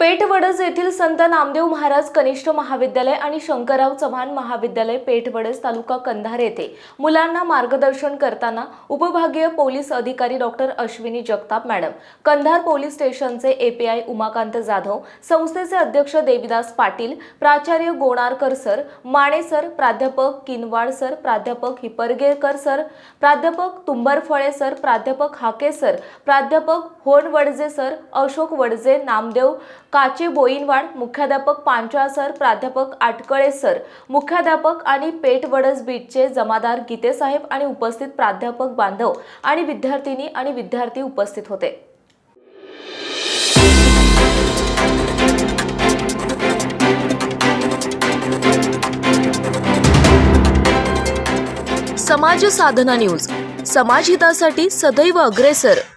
पेठवडज येथील संत नामदेव महाराज कनिष्ठ महाविद्यालय आणि शंकरराव चव्हाण महाविद्यालय पेठवडज तालुका कंधार येथे मुलांना मार्गदर्शन करताना उपभागीय पोलीस अधिकारी doctor Ashwini Jagtap madam Kandhar police स्टेशनचे एपीआय उमाकांत जाधव संस्थेचे अध्यक्ष देविदास पाटील प्राचार्य गोणारकर सर माने सर प्राध्यापक किनवाड सर प्राध्यापक हिपरगेकर सर प्राध्यापक तुंबरफळे सर प्राध्यापक हाके सर प्राध्यापक होण वडजे सर अशोक वडजे नामदेव काचे बोईनवाड मुख्याध्यापक पांचाळ सर प्राध्यापक आटकळे सर मुख्याध्यापक आणि पेटवडस बीटचे जमादार गीतेसाहेब आणि उपस्थित प्राध्यापक बांधव आणि विद्यार्थिनी आणि विद्यार्थी उपस्थित होते. समाज साधना न्यूज. समाजहितासाठी सदैव अग्रेसर.